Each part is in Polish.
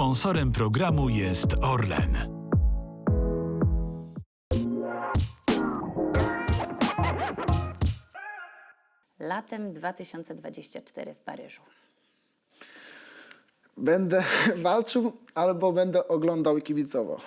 Sponsorem programu jest Orlen. Latem 2024 w Paryżu. Będę walczył albo będę oglądał i kibicował.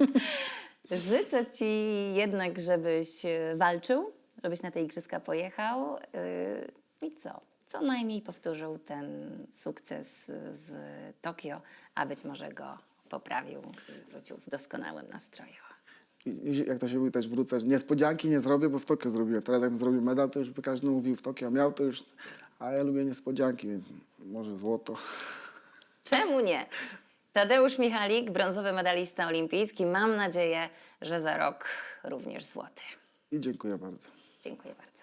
Życzę Ci jednak, żebyś walczył, żebyś na te igrzyska pojechał i co? Co najmniej powtórzył ten sukces z Tokio, a być może go poprawił i wrócił w doskonałym nastroju. I, jak to się mówi, też wrócę. że Niespodzianki nie zrobię, bo w Tokio zrobiłem. Teraz jakbym zrobił medal, to już by każdy mówił w Tokio miał, to już... A ja lubię niespodzianki, więc może złoto. Czemu nie? Tadeusz Michalik, brązowy medalista olimpijski. Mam nadzieję, że za rok również złoty. I dziękuję bardzo. Dziękuję bardzo.